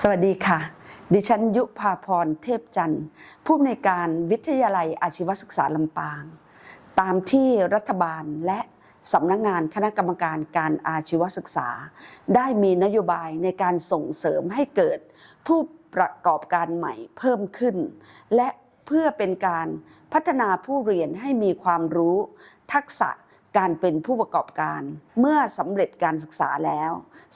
สวัสดีค่ะ ดิฉันยุพาพรเทพจันทร์ ผู้อำนวยการวิทยาลัยอาชีวศึกษาลำปาง ตามที่รัฐบาลและสำนักงงานคณะกรรมการการอาชีวศึกษา ได้มีนโยบายในการส่งเสริมให้เกิดผู้ประกอบการใหม่เพิ่มขึ้น และเพื่อเป็นการพัฒนาผู้เรียนให้มีความรู้ ทักษะ การเป็นผู้ประกอบการ เมื่อสำเร็จการศึกษาแล้ว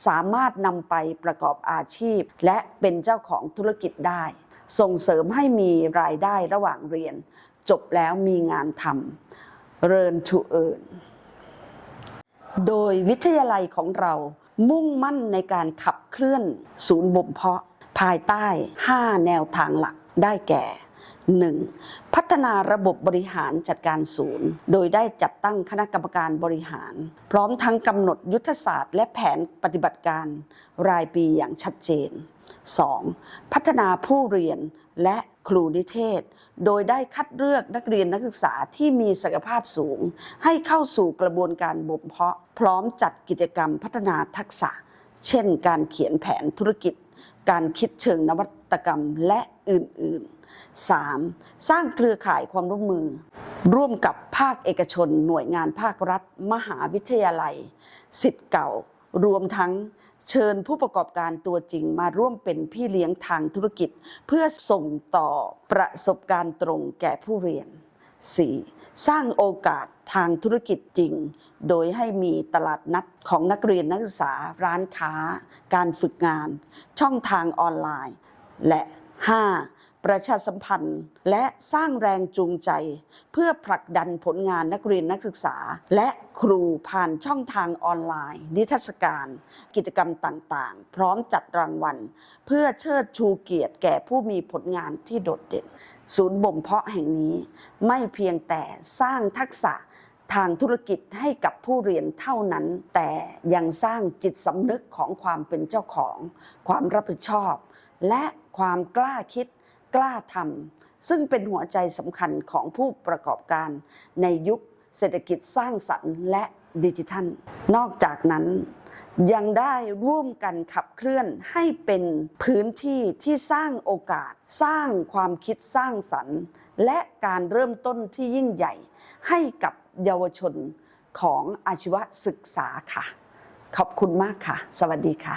สามารถนำไปประกอบอาชีพ และเป็นเจ้าของธุรกิจได้ ส่งเสริมให้มีรายได้ระหว่างเรียน จบแล้วมีงานทำเรินชูเอิญโดยวิทยาลัยของเรามุ่งมั่นในการขับเคลื่อนศูนย์บ่มเพาะ ภายใต้ 5 แนวทางหลักได้แก่ 1. พัฒนาระบบบริหารจัดการศูนย์ โดยได้จัดตั้งคณะกรรมการบริหาร พร้อมทั้งกำหนดยุทธศาสตร์และแผนปฏิบัติการรายปีอย่างชัดเจน 2. พัฒนาผู้เรียนและครูนิเทศ โดยได้คัดเลือกนักเรียนนักศึกษาที่มีศักยภาพสูง ให้เข้าสู่กระบวนการบ่มเพาะ พร้อมจัดกิจกรรมพัฒนาทักษะ เช่น การเขียนแผนธุรกิจ การคิดเชิงนวัตกรรมและอื่นๆ 3. สร้างเครือข่ายความร่วมมือ ร่วมกับภาคเอกชน หน่วยงานภาครัฐ มหาวิทยาลัย สิทธิ์เก่า รวมทั้งเชิญผู้ประกอบการตัวจริงมาร่วมเป็นพี่เลี้ยงทางธุรกิจ เพื่อส่งต่อประสบการณ์ตรงแก่ผู้เรียน 4. สร้างโอกาส ทางธุรกิจจริง โดยให้มีตลาดนัดของนักเรียนนักศึกษาร้านค้า การฝึกงาน ช่องทางออนไลน์ และ 5. ประชาสัมพันธ์และสร้างแรงจูงใจ เพื่อผลักดันผลงานนักเรียนนักศึกษา และครูผ่านช่องทางออนไลน์ นิทรรศการ กิจกรรมต่างๆ พร้อมจัดรางวัล เพื่อเชิดชูเกียรติแก่ผู้มีผลงานที่โดดเด่นศูนย์บ่มเพาะแห่งนี้ไม่เพียงแต่สร้างทักษะ ทางธุรกิจให้กับผู้เรียนเท่านั้น แต่ยังสร้างจิตสำนึกของความเป็นเจ้าของ ความรับผิดชอบ และความกล้าคิดกล้าทำซึ่งเป็นหัวใจสำคัญของผู้ประกอบการในยุคเศรษฐกิจสร้างสรรค์และดิจิทัล นอกจากนั้นยังได้ร่วมกันขับเคลื่อนให้เป็นพื้นที่ที่สร้างโอกาส สร้างความคิดสร้างสรรค์ และการเริ่มต้นที่ยิ่งใหญ่ให้กับ เยาวชนของอาชีวศึกษาค่ะ ขอบคุณมากค่ะ สวัสดีค่ะ